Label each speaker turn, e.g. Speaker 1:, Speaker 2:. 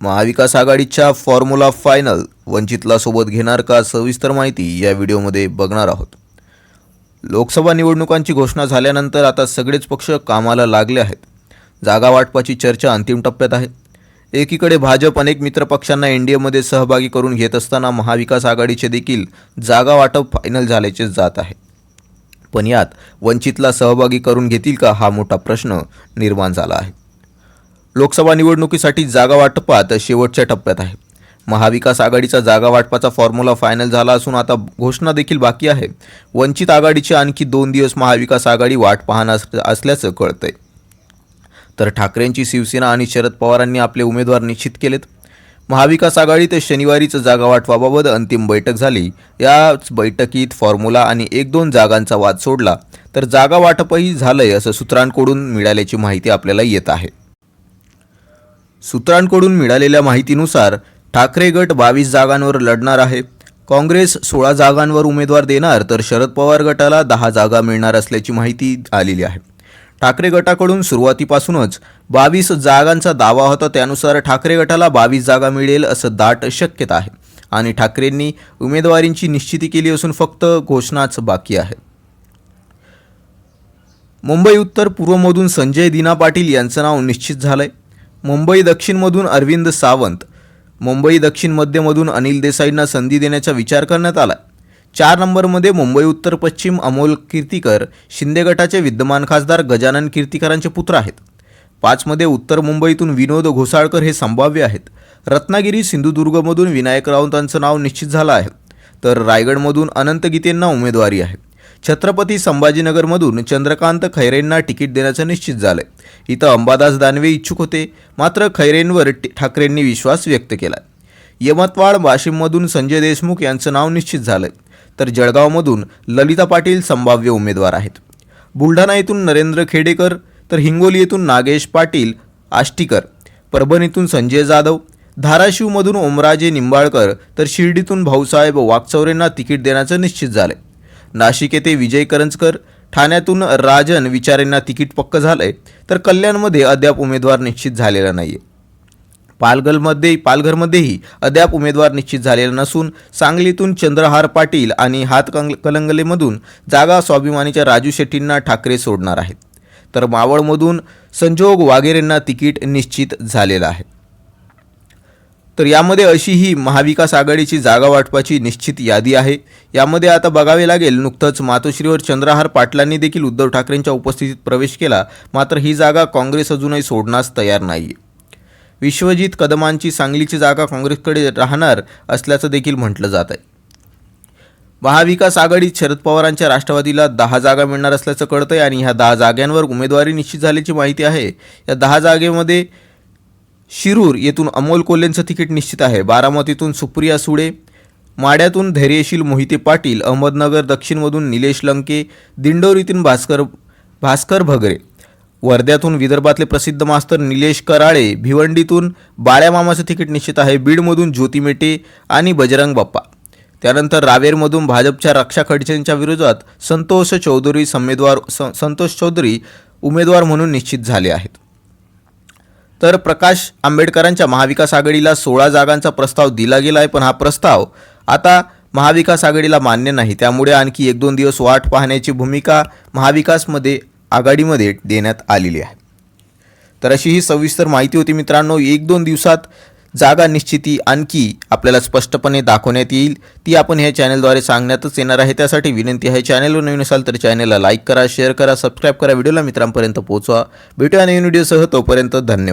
Speaker 1: महाविकास आघाडीच्या formula final वंचितला सोबत घेणार का सविस्तर माहिती या व्हिडिओमध्ये बघणार आहोत. लोकसभा निवडणुकांची घोषणा झाल्यानंतर आता सगळेच पक्ष कामाला लागले आहेत. जागा वाटपाची चर्चा अंतिम टप्प्यात आहे. एकीकडे भाजप अनेक मित्रपक्षांना एन डी एमध्ये सहभागी करून घेत असताना महाविकास आघाडीचे देखील जागा वाटप फायनल झाल्याचे जात आहे. पण यात वंचितला सहभागी करून घेतील का हा मोठा प्रश्न निर्माण झाला आहे. लोकसभा निवडणुकीसाठी जागा वाटपात शेवटच्या टप्प्यात आहे. महाविकास आघाडीचा जागा वाटपाचा फॉर्म्युला फायनल झाला असून आता घोषणा देखील बाकी आहे. वंचित आघाडीचे आणखी दोन दिवस महाविकास आघाडी वाट पाहणार असल्याचं कळतंय. तर ठाकरेंची शिवसेना आणि शरद पवारांनी आपले उमेदवार निश्चित केलेत. महाविकास आघाडीत शनिवारीच जागा वाटपाबाबत अंतिम बैठक झाली. याच बैठकीत फॉर्म्युला आणि एक दोन जागांचा वाद सोडला. तर जागा वाटपही झालंय असं सूत्रांकडून मिळाल्याची माहिती आपल्याला येत आहे. सूत्रांकडून मिळालेल्या माहितीनुसार ठाकरे गट बावीस जागांवर लढणार आहे. काँग्रेस सोळा जागांवर उमेदवार देणार तर शरद पवार गटाला दहा जागा मिळणार असल्याची माहिती आलेली आहे. ठाकरे गटाकडून सुरुवातीपासूनच बावीस जागांचा दावा होता त्यानुसार ठाकरे गटाला बावीस जागा मिळेल असं दाट शक्यता आहे आणि ठाकरेंनी उमेदवारींची निश्चिती केली असून फक्त घोषणाच बाकी आहे. मुंबई उत्तर पूर्वमधून संजय दिना पाटील यांचं नाव निश्चित झालंय. मुंबई दक्षिणमधून अरविंद सावंत मुंबई दक्षिण मध्यमधून अनिल देसाईंना संधी देण्याचा विचार करण्यात आला. चार नंबरमध्ये मुंबई उत्तर पश्चिम अमोल कीर्तीकर शिंदे गटाचे विद्यमान खासदार गजानन कीर्तीकरांचे पुत्र आहेत. पाचमध्ये उत्तर मुंबईतून विनोद घोसाळकर हे संभाव्य आहेत. रत्नागिरी सिंधुदुर्गमधून विनायक राऊतांचं नाव निश्चित झालं आहे. तर रायगडमधून अनंत गीतेंना उमेदवारी आहे. छत्रपती संभाजीनगरमधून चंद्रकांत खैरेंना तिकीट देण्याचं निश्चित झालंय. इथं अंबादास दानवे इच्छुक होते मात्र खैरेंवर ठाकरेंनी विश्वास व्यक्त केला. यमतवाड वाशिममधून संजय देशमुख यांचं नाव निश्चित झालंय. तर जळगावमधून ललिता पाटील संभाव्य उमेदवार आहेत. बुलढाणा येथून नरेंद्र खेडेकर तर हिंगोली येथून नागेश पाटील आष्टीकर परभणीतून संजय जाधव धाराशिवमधून ओमराजे निंबाळकर तर शिर्डीतून भाऊसाहेब वाकचौरेंना तिकीट देण्याचं निश्चित झालंय. नाशिक येथे विजय करंजकर ठाण्यातून राजन विचारेंना तिकीट पक्क झालंय तर कल्याणमध्ये अद्याप उमेदवार निश्चित झालेला नाहीये. पालघरमध्ये पालघरमध्येही अद्याप उमेदवार निश्चित झालेला नसून सांगलीतून चंद्रहार पाटील आणि हात कलंगलेमधून जागा स्वाभिमानीच्या राजू शेट्टींना ठाकरे सोडणार आहेत. तर मावळमधून संजोग वाघेरेंना तिकीट निश्चित झालेलं आहे. तर यामध्ये अशी ही महाविकास आघाडीची जागा वाटपाची निश्चित यादी आहे. यामध्ये आता बघावे लागेल नुकतंच मातोश्रीवर चंद्रहार पाटलांनी देखील उद्धव ठाकरेंच्या उपस्थितीत प्रवेश केला मात्र ही जागा काँग्रेस अजूनही सोडण्यास तयार नाही. विश्वजित कदमांची सांगलीची जागा काँग्रेसकडे राहणार असल्याचं देखील म्हटलं जात आहे महाविकास आघाडीत शरद पवारांच्या राष्ट्रवादीला दहा जागा मिळणार असल्याचं कळतंय आणि ह्या दहा जागांवर उमेदवारी निश्चित झाल्याची माहिती आहे. या दहा जागेमध्ये शिरूर येथून अमोल कोल्हेंचं तिकीट निश्चित आहे. बारामतीतून सुप्रिया सुळे माड्यातून धैर्यशील मोहिते पाटील अहमदनगर दक्षिणमधून निलेश लंके दिंडोरीतून भास्कर भास्कर भगरे. वर्ध्यातून विदर्भातले प्रसिद्ध मास्तर निलेश कराळे भिवंडीतून बाळ्यामामाचं तिकीट निश्चित आहे. बीडमधून ज्योती मेटे आणि बजरंग बाप्पा. त्यानंतर रावेरमधून भाजपच्या रक्षा खडसेंच्या विरोधात संतोष चौधरी संमेदवार संतोष चौधरी उमेदवार म्हणून निश्चित झाले आहेत. तर प्रकाश आंबेडकरांच्या महाविकास आघाडीला सोळा जागांचा प्रस्ताव दिला गेला आहे पण हा प्रस्ताव आता महाविकास आघाडीला मान्य नाही. त्यामुळे आणखी एक दोन दिवस वाट पाहण्याची भूमिका महाविकासमध्ये आघाडीमध्ये देण्यात आलेली आहे. तर अशी ही सविस्तर माहिती होती मित्रांनो. एक दोन दिवसात जागा निश्चिती आणखी आपल्याला स्पष्टपणे दाखवण्यात येईल. ती आपण ह्या चॅनलद्वारे सांगण्यातच येणार आहे. त्यासाठी विनंती आहे चॅनलवर नवीन असाल तर चॅनलला लाईक करा शेअर करा सबस्क्राईब करा व्हिडिओला मित्रांपर्यंत पोहोचवा. भेटूया नवीन व्हिडिओसह तोपर्यंत धन्यवाद.